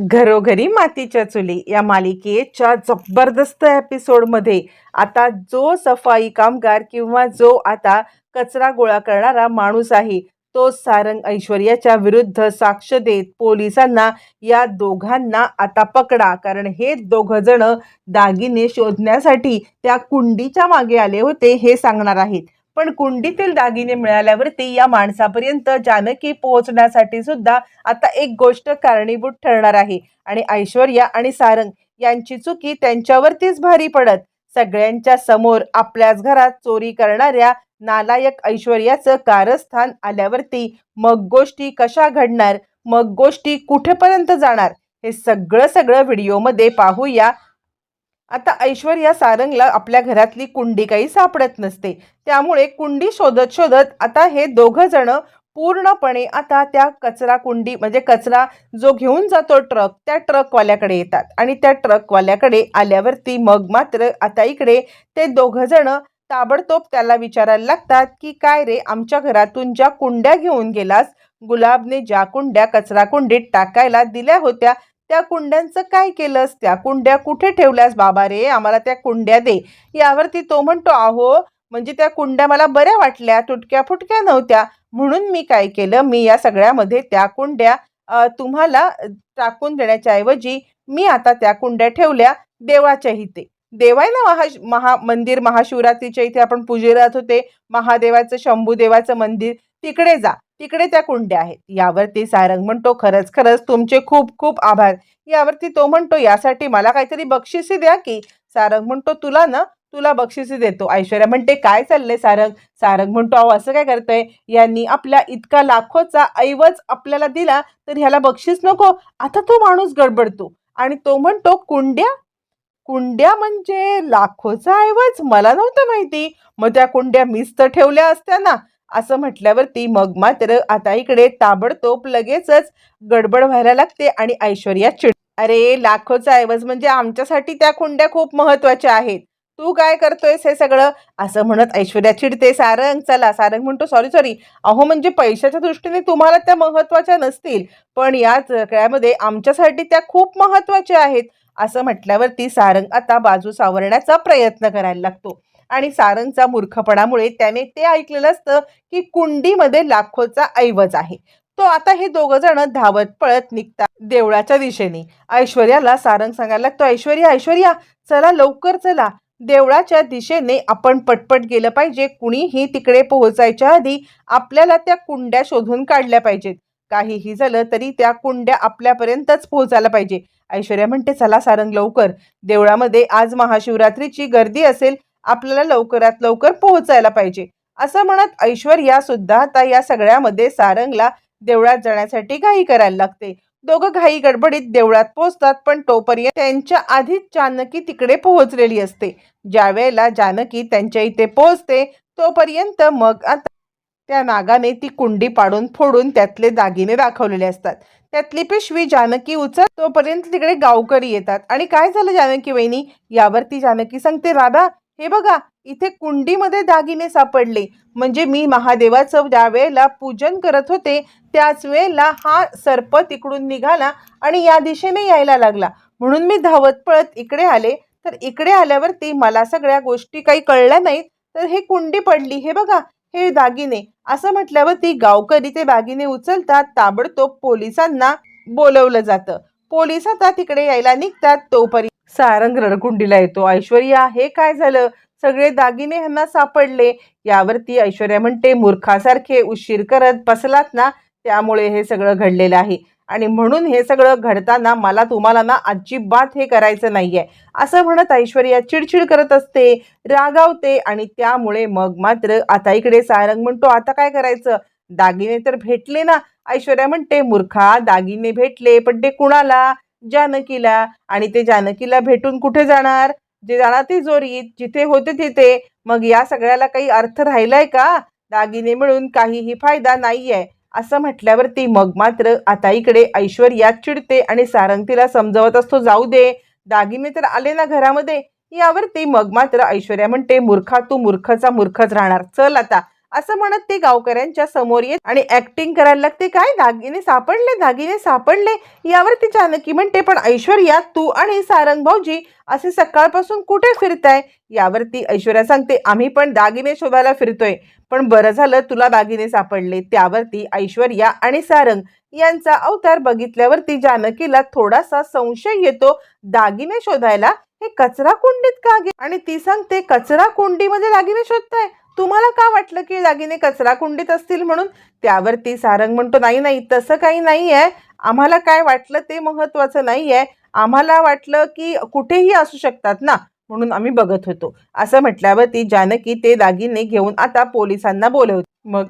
घरोघरी मातीच्या चुली या मालिकेच्या जबरदस्त एपिसोडमध्ये आता जो सफाई कामगार किंवा जो आता कचरा गोळा करणारा माणूस आहे तो सारंग ऐश्वर्याच्या विरुद्ध साक्ष देत पोलिसांना या दोघांना आता पकडा. कारण हे दोघ जण दागिने शोधण्यासाठी त्या कुंडीच्या मागे आले होते हे सांगणार आहेत. पण कुंडीतील दागिने मिळाल्यावरती या माणसापर्यंत जानकी पोहोचण्यासाठी सुद्धा आता एक गोष्ट कारणीभूत ठरणार आहे. आणि ऐश्वर्या आणि सारंग यांची चुकी त्यांच्यावरतीच भारी पडत. सगळ्यांच्या समोर आपल्याच घरात चोरी करणाऱ्या नालायक ऐश्वर्याचं कारस्थान आल्यावरती मग गोष्टी कशा घडणार? मग गोष्टी कुठेपर्यंत जाणार? हे सगळं सगळं व्हिडिओमध्ये पाहूया आता ऐश्वर्या सारंगला आपल्या घरातली कुंडी काही सापडत नसते. त्यामुळे कुंडी शोधत शोधत आता हे दोघं जण पूर्णपणे आता त्या कचरा कुंडी म्हणजे कचरा जो घेऊन जातो ट्रक त्या ट्रकवाल्याकडे येतात. आणि त्या ट्रकवाल्याकडे आल्यावरती मग मात्र आता इकडे ते दोघं जण ताबडतोब त्याला विचारायला लागतात की काय रे आमच्या घरातून ज्या कुंड्या घेऊन गेलास गुलाबने ज्या कुंड्या कचरा कुंडीत टाकायला दिल्या होत्या त्या कुंड्यांचं काय केलंस? त्या कुंड्या कुठे ठेवल्यास बाबा रे? आम्हाला त्या कुंड्या दे. यावरती तो म्हणतो आहो म्हणजे त्या कुंड्या मला बऱ्या वाटल्या तुटक्या फुटक्या नव्हत्या. म्हणून मी काय केलं? मी या सगळ्यामध्ये त्या कुंड्या तुम्हाला टाकून देण्याच्या ऐवजी मी आता त्या कुंड्या ठेवल्या देवाच्या इथे देव आहे ना महा महा मंदिर महाशिवरात्रीच्या इथे आपण पूजे राहत होते. महादेवाचं शंभू देवाचं मंदिर. तिकडे जा. तिकडे त्या कुंड्या आहेत. यावरती सारंग म्हणतो खरंच खरंच तुमचे खूप खूप आभार. यावरती तो म्हणतो यासाठी मला काहीतरी बक्षिसी द्या की. सारंग म्हणतो तुला ना तुला बक्षिसी देतो. ऐश्वर्या म्हणते काय चाललंय सारंग? सारंग म्हणतो अहो असं काय करतंय? यांनी आपल्या इतका लाखोचा ऐवज आपल्याला दिला तर ह्याला बक्षीस नको. आता तो माणूस गडबडतो. आणि तो म्हणतो कुंड्या? कुंड्या म्हणजे लाखोचा ऐवज? मला नव्हतं माहिती. मग त्या कुंड्या मीच तर ठेवल्या असत्या ना. असं म्हटल्यावरती मग मात्र आता इकडे ताबडतोब लगेचच गडबड व्हायला लागते आणि ऐश्वर्या चिड अरे लाखोचा ऐवज म्हणजे आमच्यासाठी त्या कुंड्या खूप महत्त्वाच्या आहेत. तू काय करतोयस हे सगळं? असं म्हणत ऐश्वर्या चिडते. सारंग चला सारंग म्हणतो सॉरी सॉरी अहो म्हणजे पैशाच्या दृष्टीने तुम्हाला त्या महत्त्वाच्या नसतील. पण या सगळ्यामध्ये आमच्यासाठी त्या खूप महत्त्वाच्या आहेत. असं म्हटल्यावरती सारंग आता बाजू सावरण्याचा प्रयत्न करायला लागतो. आणि सारंगचा मूर्खपणामुळे त्याने ते ऐकलेलं असतं की कुंडीमध्ये लाखोचा ऐवज आहे. तो आता हे दोघं जण धावत पळत निघतात देवळाच्या दिशेने. ऐश्वर्याला सारंग सांगायला लागतो ऐश्वर्या ऐश्वर्या चला लवकर चला. देवळाच्या दिशेने आपण पटपट गेलं पाहिजे. कुणीही तिकडे पोहोचायच्या आधी आपल्याला त्या कुंड्या शोधून काढल्या पाहिजेत. काहीही झालं तरी त्या कुंड्या आपल्यापर्यंतच पोहोचायला पाहिजे. ऐश्वर्या म्हणते चला सारंग लवकर. देवळामध्ये आज महाशिवरात्रीची गर्दी असेल आपल्याला लवकरात लवकर पोहोचायला पाहिजे. असं म्हणत ऐश्वर्या सुद्धा आता या सगळ्यामध्ये सारंगला देवळात जाण्यासाठी घाई करायला लागते. दोघं घाई गडबडीत देवळात पोहोचतात पण तोपर्यंत त्यांच्या आधीच जानकी तिकडे पोहोचलेली असते. ज्या वेळेला जानकी त्यांच्या इथे पोहोचते तोपर्यंत मग आता त्या नागाने ती कुंडी पाडून फोडून त्यातले दागिने दाखवलेले असतात. त्यातली पिशवी जानकी उचल तोपर्यंत तिकडे गावकरी येतात. आणि काय झालं जानकी वहिनी? यावरती जानकी सांगते राधा हे बघा इथे कुंडीमध्ये दागिने सापडले. म्हणजे मी महादेवाचं ज्या वेळेला पूजन करत होते त्याच वेळेला हा सर्प तिकडून निघाला आणि या दिशेने यायला लागला. म्हणून मी धावत पळत इकडे आले. तर इकडे आल्यावरती मला सगळ्या गोष्टी काही कळल्या नाहीत. तर हे कुंडी पडली. हे बघा हे दागिने. असं म्हटल्यावर ती गावकरी ते दागिने उचलतात ताबडतोब पोलिसांना बोलवलं जातं. पोलीस आता तिकडे यायला निघतात तोपर्यंत सारंग रडकुंडीला येतो. ऐश्वर्या हे काय झालं? सगळे दागिने ह्यांना सापडले. यावरती ऐश्वर्या म्हणते मूर्खासारखे उशीर करत बसलात ना त्यामुळे हे सगळं घडलेलं आहे. आणि म्हणून हे सगळं घडताना मला तुम्हाला ना अजिबात हे करायचं नाहीये. असं म्हणत ऐश्वर्या चिडचिड करत असते रागावते आणि त्यामुळे मग मात्र आता इकडे सारंग म्हणतो आता काय करायचं? दागिने तर भेटले ना. ऐश्वर्या म्हणते मूर्खा दागिने भेटले पण ते कुणाला? जानकीला आणि ते जानकीला भेटून कुठे जाणार? जे जाणार तिजोरीत जिथे होते तिथे. मग या सगळ्याला काही अर्थ राहिलाय का? दागिने मिळून काहीही फायदा नाहीये. असं म्हटल्यावरती मग मात्र आता इकडे ऐश्वर्या चिडते आणि सारंग तिला समजवत असतो जाऊ दे दागिने तर आले ना घरामध्ये. यावरती मग मात्र ऐश्वर्या म्हणते मूर्खा तू मूर्खचा मूर्खच राहणार. चल आता असं म्हणत ती गावकऱ्यांच्या समोर येत आणि ऍक्टिंग करायला लागते. काय? दागिने सापडले दागिने सापडले. यावरती जानकी म्हणते पण ऐश्वर्या तू आणि सारंग भाऊजी असे सकाळपासून कुठे फिरताय? यावरती ऐश्वर्या सांगते आम्ही पण दागिने शोधायला फिरतोय. पण बरं झालं तुला दागिने सापडले. त्यावरती ऐश्वर्या आणि सारंग यांचा अवतार बघितल्यावरती जानकीला थोडासा संशय येतो दागिने शोधायला? हे कचरा कुंडीत का गे? आणि ती सांगते कचरा कुंडीमध्ये दागिने शोधताय? तुम्हाला का वाटलं की दागिने कचरा कुंडीत असतील म्हणून? त्यावरती सारंग म्हणतो नाही नाही तसं काही नाही आहे आम्हाला काय वाटलं ते महत्वाचं नाही आहे आम्हाला वाटलं की कुठेही असू शकतात ना म्हणून आम्ही बघत होतो. असं म्हटल्यावरती जानकी ते दागिने घेऊन आता पोलिसांना बोलवते. मग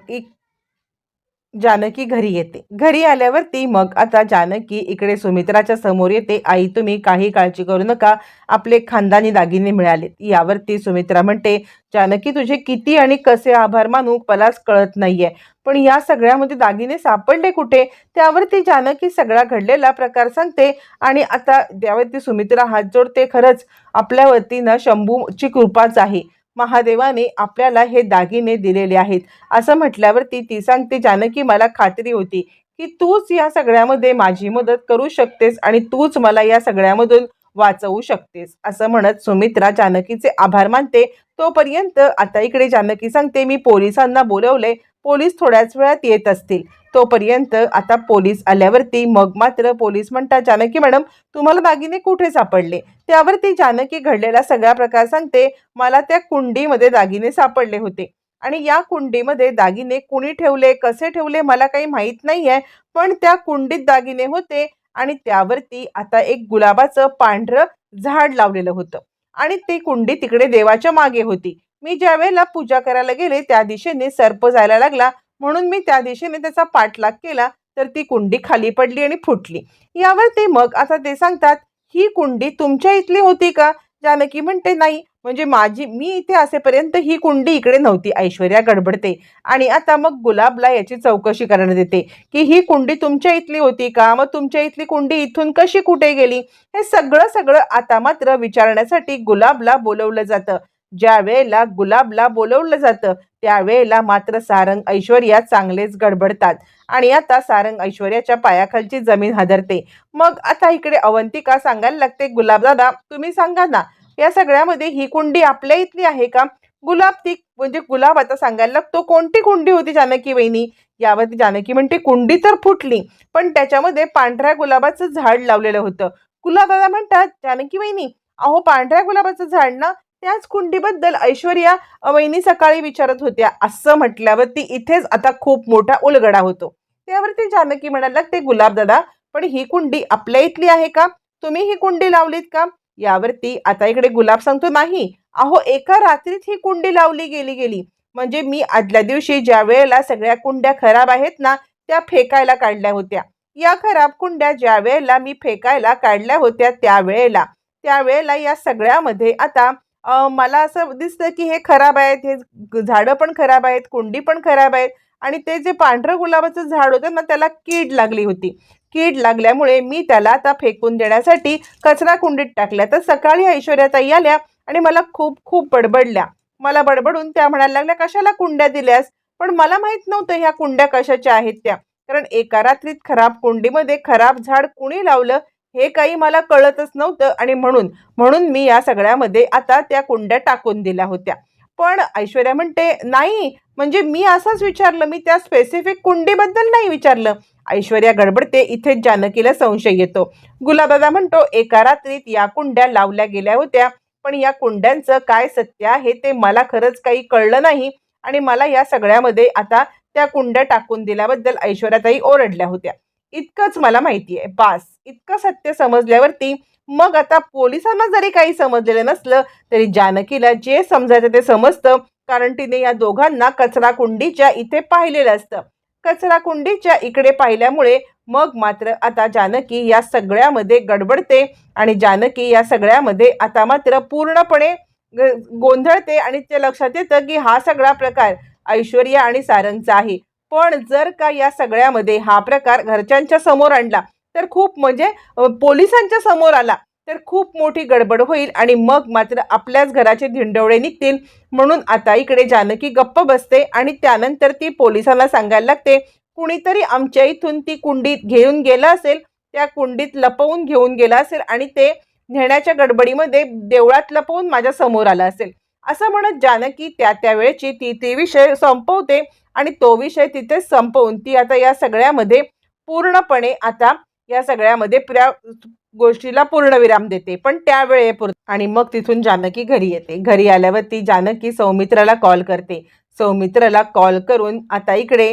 जानकी घरी येते. घरी आल्यावरती मग आता जानकी इकडे सुमित्राच्या समोर येते. आई तुम्ही काही काळजी करू नका. आपले खानदानी दागिने मिळालेत. यावरती सुमित्रा म्हणते जानकी तुझे किती आणि कसे आभार मानू मलाच कळत नाहीये. पण या सगळ्यामध्ये दागिने सापडले कुठे? त्यावरती जानकी सगळा घडलेला प्रकार सांगते आणि आता त्यावरती सुमित्रा हात जोडते खरंच आपल्यावरती ना शंभूची कृपाच आहे. महादेवाने आपल्याला हे दागिने दिलेले आहेत. असं म्हटल्यावरती ती सांगते जानकी मला खात्री होती की तूच या सगळ्यामध्ये माझी मदत करू शकतेस आणि तूच मला या सगळ्यामधून वाचवू शकतेस. असं म्हणत सुमित्रा जानकीचे आभार मानते. तोपर्यंत आता इकडे जानकी सांगते मी पोलिसांना बोलवले पोलीस थोड्याच वेळात येत असतील. तोपर्यंत आता पोलीस आल्यावरती मग मात्र पोलीस म्हणतात जानकी मॅडम तुम्हाला दागिने कुठे सापडले? त्यावरती जानकी घडलेला सगळा प्रकार सांगते मला त्या कुंडीमध्ये दागिने सापडले होते. आणि या कुंडीमध्ये दागिने कुणी ठेवले कसे ठेवले मला काही माहीत नाही आहे पण त्या कुंडीत दागिने होते आणि त्यावरती आता एक गुलाबाचं पांढरं झाड लावलेलं होतं. आणि ती कुंडी तिकडे देवाच्या मागे होती. मी ज्या वेळेला पूजा करायला गेले त्या दिशेने सर्प जायला लागला. म्हणून मी त्या दिशेने त्याचा पाठलाग केला तर ती कुंडी खाली पडली आणि फुटली. यावर ते मग आता ते सांगतात ही कुंडी तुमच्या इथली होती का? जानकी म्हणते नाही. म्हणजे माझी मी इथे असेपर्यंत ही कुंडी इकडे नव्हती. ऐश्वर्या गडबडते. आणि आता मग गुलाबला याची चौकशी करण्यात येते की ही कुंडी तुमच्या इथली होती का? मग तुमच्या इथली कुंडी इथून कशी कुठे गेली? हे सगळं सगळं आता मात्र विचारण्यासाठी गुलाबला बोलवलं जातं. ज्या वेळेला गुलाबला बोलवलं जातं त्यावेळेला मात्र सारंग ऐश्वर्या चांगलेच गडबडतात. आणि आता सारंग ऐश्वर्याच्या पायाखालची जमीन हादरते. मग आता इकडे अवंतिका सांगायला लागते गुलाबदादा तुम्ही सांगा ना या सगळ्यामध्ये ही कुंडी आपल्या इथली आहे का? गुलाब ती म्हणजे गुलाब आता सांगायला लागतो कोणती कुंडी होती जानकी वहिनी? यावरती जानकी म्हणते कुंडी तर फुटली पण त्याच्यामध्ये पांढऱ्या गुलाबाचं झाड लावलेलं होतं. गुलाबदादा म्हणतात जानकी वहिनी अहो पांढऱ्या गुलाबाचं झाड ना त्याच कुंडीबद्दल ऐश्वर्या अवैनी सकाळी विचारत होत्या. असं म्हटल्यावर ती इथेच आता खूप मोठा उलगडा होतो. त्यावरती जानकी म्हणाला ते गुलाबदादा पण ही कुंडी आपल्या इथली आहे का? तुम्ही ही कुंडी लावलीत का? यावरती आता इकडे गुलाब सांगतो नाही. अहो एका रात्रीत ही कुंडी लावली गेली गेली. म्हणजे मी आदल्या दिवशी ज्या वेळेला सगळ्या कुंड्या खराब आहेत ना त्या फेकायला काढल्या होत्या. या खराब कुंड्या ज्या वेळेला मी फेकायला काढल्या होत्या त्यावेळेला त्यावेळेला या सगळ्यामध्ये आता मला असं दिसतं की हे खराब आहेत हे झाडं पण खराब आहेत कुंडी पण खराब आहेत आणि ते जे पांढरं गुलाबाचं झाड होतं ना त्याला कीड लागली होती. कीड लागल्यामुळे मी त्याला आता फेकून देण्यासाठी कचरा कुंडीत टाकल्या. तर सकाळी ऐश्वर्याताई आल्या आणि मला खूप खूप बडबडल्या. मला बडबडून त्या म्हणायला लागल्या कशाला कुंड्या दिल्यास? पण मला माहीत नव्हतं ह्या कुंड्या कशाच्या आहेत त्या. कारण एका रात्रीत खराब कुंडीमध्ये खराब झाड कुणी लावलं? हे काही मला कळतच नव्हतं आणि म्हणून म्हणून मी या सगळ्यामध्ये आता त्या कुंड्या टाकून दिल्या होत्या. पण ऐश्वर्या म्हणते नाही म्हणजे मी असंच विचारलं मी त्या स्पेसिफिक कुंडीबद्दल नाही विचारलं. ऐश्वर्या गडबडते इथेच जानकीला संशय येतो. गुलाबदादा म्हणतो एका रात्रीत या कुंड्या लावल्या गेल्या होत्या पण या कुंड्यांचं काय सत्य आहे ते मला खरंच काही कळलं नाही आणि मला या सगळ्यामध्ये आता त्या कुंड्या टाकून दिल्याबद्दल ऐश्वर्याताई ओरडल्या होत्या. इतकंच मला माहिती आहे. बास इतकं सत्य समजल्यावरती मग आता पोलिसांना जरी काही समजलेलं नसलं तरी जानकीला जे समजायचं ते समजतं. कारण तिने या दोघांना कचरा कुंडीच्या इथे पाहिलेलं असतं. कचरा कुंडीच्या इकडे पाहिल्यामुळे मग मात्र आता जानकी या सगळ्यामध्ये गडबडते आणि जानकी या सगळ्यामध्ये आता मात्र पूर्णपणे ग- गोंधळते आणि ते लक्षात येतं की हा सगळा प्रकार ऐश्वर्या आणि सारंगचा आहे. पण जर का या सगळ्यामध्ये हा प्रकार घरच्यांच्या समोर आणला तर खूप म्हणजे पोलिसांच्या समोर आला तर खूप मोठी गडबड होईल आणि मग मात्र आपल्याच घराचे धिंडवळे निघतील. म्हणून आता इकडे जानकी गप्प बसते आणि त्यानंतर ती पोलिसांना सांगायला लागते कुणीतरी आमच्या इथून ती कुंडीत घेऊन गेलं असेल त्या कुंडीत लपवून घेऊन गेला असेल आणि ते नेण्याच्या गडबडीमध्ये देवळात लपवून माझ्यासमोर आलं असेल. असं म्हणत जानकी त्या त्या वेळेची ती ती विषय संपवते आणि तो विषय तिथेच संपवून ती आता या सगळ्यामध्ये पूर्णपणे आता या सगळ्यामध्ये प्रा गोष्टीला पूर्णविराम देते. पण त्यावेळेपुर आणि मग तिथून जानकी घरी येते. घरी आल्यावर ती जानकी सौमित्राला कॉल करते. सौमित्राला कॉल करून आता इकडे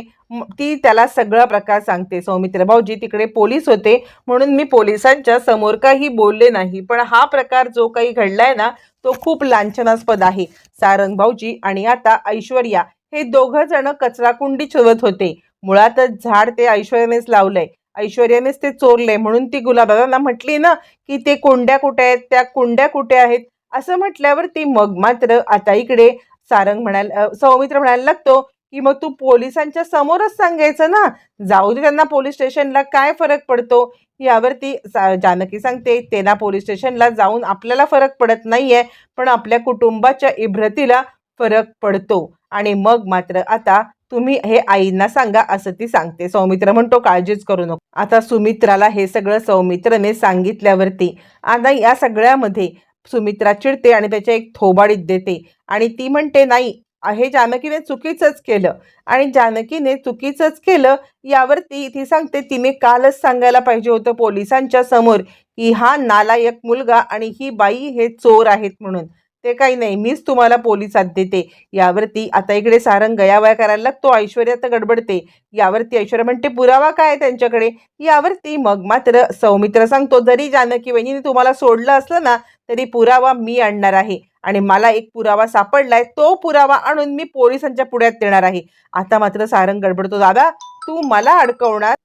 ती त्याला सगळा प्रकार सांगते. सौमित्र भाऊजी तिकडे पोलीस होते म्हणून मी पोलिसांच्या समोर काही बोलले नाही. पण हा प्रकार जो काही घडलाय ना तो खूप लांछनास्पद आहे. सारंग भाऊजी आणि आता ऐश्वर्या हे दोघं जण कचराकुंडी शोधत होते. मुळातच झाड ते ऐश्वर्यानेच लावलंय. ऐश्वर्यानेच ते चोरले म्हणून ती गुलाबदादांना म्हटली ना की ते कुंड्या कुठे आहेत? त्या कुंड्या कुठे आहेत? असं म्हटल्यावर ती मग मात्र आता इकडे सारंग म्हणायला सौमित्र म्हणायला लागतो की मग तू पोलिसांच्या समोरच सांगायचं ना? जाऊ दे त्यांना पोलीस स्टेशनला काय फरक पडतो? यावरती सा- जानकी सांगते तेना पोलीस स्टेशनला जाऊन आपल्याला फरक पडत नाहीये पण आपल्या कुटुंबाच्या इब्रतीला फरक पडतो. आणि मग मात्र आता तुम्ही हे आईंना सांगा असं ती सांगते. सौमित्र म्हणतो काळजीच करू नको. आता सुमित्राला हे सगळं सौमित्रने सांगितल्यावरती आता या सगळ्यामध्ये सुमित्रा चिडते आणि त्याच्या एक थोबाडीत देते. आणि ती म्हणते नाही हे जानकीने चुकीचंच केलं. आणि जानकीने चुकीचंच केलं यावरती ती सांगते तिने कालच सांगायला पाहिजे होतं पोलिसांच्या समोर की हा नालायक मुलगा आणि ही बाई हे चोर आहेत म्हणून. ते काही नाही मीच तुम्हाला पोलिसात देते. यावरती आता इकडे सारंग गयावया करायला लागतो ऐश्वर्या तर गडबडते. यावरती ऐश्वर्या म्हणते पुरावा काय त्यांच्याकडे? यावरती मग मात्र सौमित्र सांगतो जरी जानकी वहिनीने तुम्हाला सोडलं असलं ना तरी पुरावा मी आणणार आहे. आणि मला एक पुरावा सापडलाय तो पुरावा आणून मी पोलिसांच्या पुढ्यात देणार आहे. आता मात्र सारंग गडबडतो दादा तू मला अडकवणार.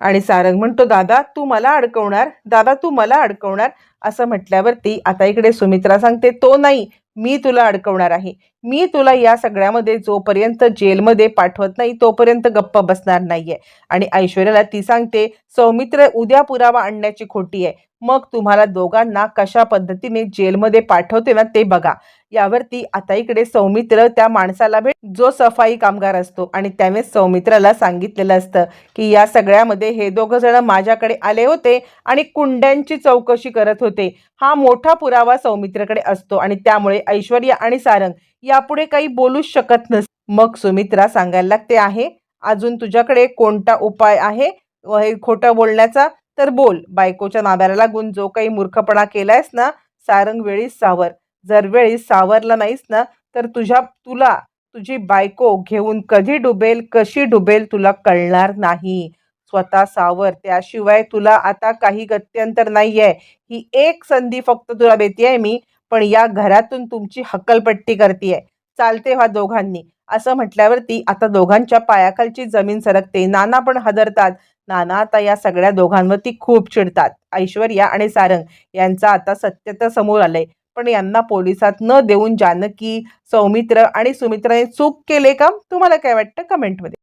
आणि सारंग म्हणतो दादा तू मला अडकवणार दादा तू मला अडकवणार. असं म्हटल्यावरती आता इकडे सुमित्रा सांगते तो नाही मी तुला अडकवणार आहे. मी तुला या सगळ्यामध्ये जोपर्यंत जेलमध्ये पाठवत नाही तोपर्यंत गप्प बसणार नाहीये. आणि ऐश्वर्याला ती सांगते सौमित्र उद्या पुरावा आणण्याची खोटी आहे. मग तुम्हाला दोघांना कशा पद्धतीने जेलमध्ये पाठवते ना ते बघा. यावरती आता इकडे सौमित्र त्या माणसाला भेट जो सफाई कामगार असतो आणि त्याने सौमित्राला सांगितलेलं असतं की या सगळ्यामध्ये हे दोघं जण माझ्याकडे आले होते आणि कुंड्यांची चौकशी करत होते. हा मोठा पुरावा सौमित्रकडे असतो आणि त्यामुळे ऐश्वर्या आणि सारंग यापुढे काही बोलूच शकत नस. मग सुमित्रा सांगायला लागते आहे अजून तुझ्याकडे कोणता उपाय आहे? हे खोटं बोलण्याचा तर बोल बायकोच्या नाभ्याला लागून जो काही मूर्खपणा केलायस ना सारंग वेळीच सावर. जर वेळीस सावरला नाहीस ना तर तुझ्या तुला तुझी बायको घेऊन कधी डुबेल कशी डुबेल तुला कळणार नाही. स्वतः सावर त्याशिवाय तुला आता काही गत्यंतर नाहीये. ही एक संधी फक्त तुला देते मी पण या घरातून तुमची हक्कलपट्टी करतीये. चालते व्हा दोघांनी. असं म्हटल्यावरती आता दोघांच्या पायाखालची जमीन सरकते. नाना पण हदरतात. नाना आता या सगळ्या दोघांवरती खूप चिडतात. ऐश्वर्या आणि सारंग यांचा आता सत्य तर समोर आलंय. पण यांना पोलिसात न देऊन जानकी सौमित्र आणि सुमित्राने चूक केले का? तुम्हाला काय वाटतं? कमेंटमध्ये